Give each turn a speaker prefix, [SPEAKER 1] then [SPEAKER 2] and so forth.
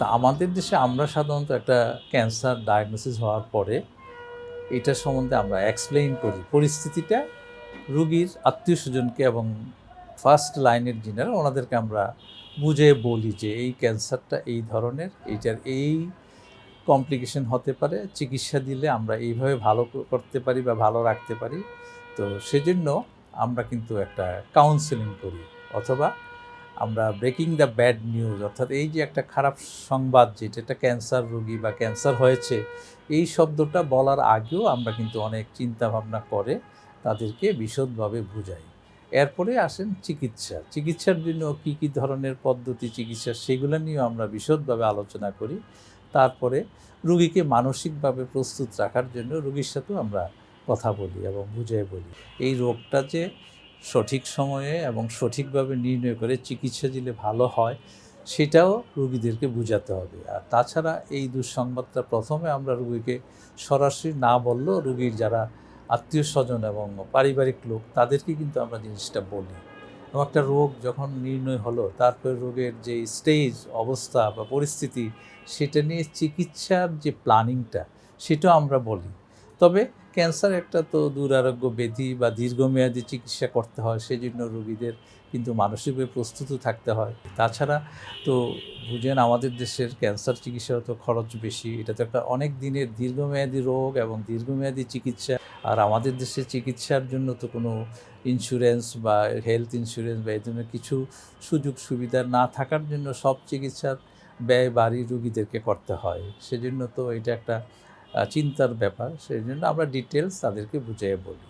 [SPEAKER 1] তা আমাদের দেশে আমরা সাধারণত একটা ক্যান্সার ডায়াগনোসিস হওয়ার পরে এটা সম্বন্ধে আমরা এক্সপ্লেইন করি। পরিস্থিতিটা রুগীর আত্মীয় স্বজনকে এবং ফার্স্ট লাইনের যিনারা, ওনাদেরকে আমরা বুঝে বলি যে এই ক্যান্সারটা এই ধরনের, এইটার এই কমপ্লিকেশন হতে পারে, চিকিৎসা দিলে আমরা এইভাবে ভালো করতে পারি বা ভালো রাখতে পারি। তো সেজন্য আমরা কিন্তু একটা কাউন্সেলিং করি। অথবা আমরা ব্রেকিং দ্য ব্যাড নিউজ অর্থাৎ এই যে একটা খারাপ সংবাদ যেটা একটা ক্যান্সার রোগী বা ক্যান্সার হয়েছে, এই শব্দটা বলার আগেও আমরা কিন্তু অনেক চিন্তা ভাবনা করে তাদেরকে বিশদভাবে বুঝাই। এরপরে আসেন চিকিৎসা। চিকিৎসার জন্য কী কী ধরনের পদ্ধতি, চিকিৎসা সেগুলো নিয়েও আমরা বিশদভাবে আলোচনা করি। তারপরে রুগীকে মানসিকভাবে প্রস্তুত রাখার জন্য রুগীর সাথেও আমরা কথা বলি এবং বুঝিয়ে বলি। এই রোগটা যে সঠিক সময়ে এবং সঠিকভাবে নির্ণয় করে চিকিৎসা দিলে ভালো হয়, সেটাও রুগীদেরকে বোঝাতে হবে। আর তাছাড়া এই দুঃসংবাদটা প্রথমে আমরা রুগীকে সরাসরি না বললেও রুগীর যারা আত্মীয় স্বজন এবং পারিবারিক লোক, তাদেরকে কিন্তু আমরা জিনিসটা বলি। এবং একটা রোগ যখন নির্ণয় হলো, তারপরে রোগের যে স্টেজ, অবস্থা বা পরিস্থিতি, সেটা নিয়ে চিকিৎসার যে প্ল্যানিংটা, সেটাও আমরা বলি। তবে ক্যান্সার একটা তো দুরারোগ্য ব্যাধি বা দীর্ঘমেয়াদী চিকিৎসা করতে হয় সেই জন্য রোগীদের কিন্তু মানসিকভাবে প্রস্তুত থাকতে হয়। তাছাড়া তো বুঝেন আমাদের দেশের ক্যান্সার চিকিৎসা তো খরচ বেশি, এটা তো একটা অনেক দিনের দীর্ঘমেয়াদী রোগ এবং দীর্ঘমেয়াদী চিকিৎসা। আর আমাদের দেশে চিকিৎসার জন্য তো কোনো ইন্স্যুরেন্স বা হেলথ ইন্স্যুরেন্স বা এই ধরনের কিছু সুযোগ সুবিধা না থাকার জন্য সব চিকিৎসার ব্যয় বাড়ি রুগীদেরকে করতে হয়। সেজন্য তো এটা একটা চিন্তার ব্যাপার সেই জন্য আমরা ডিটেলস তাদেরকে বুঝিয়ে বলি।